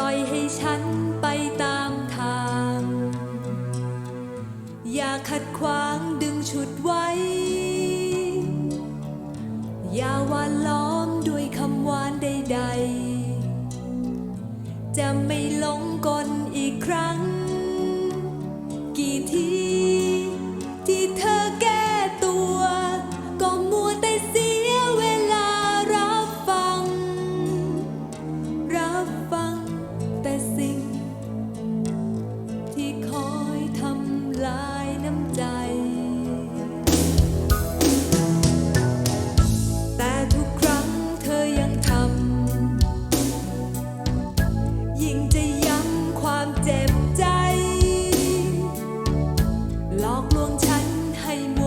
ล่อยให้ฉันไปตามทาง อย่าขัดขวางดึงฉุดไว้ อย่าวานล้อมด้วยคำหวานใดๆ จะไม่หลงกลอีกครั้ง กี่ที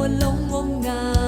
lòng ngông ngà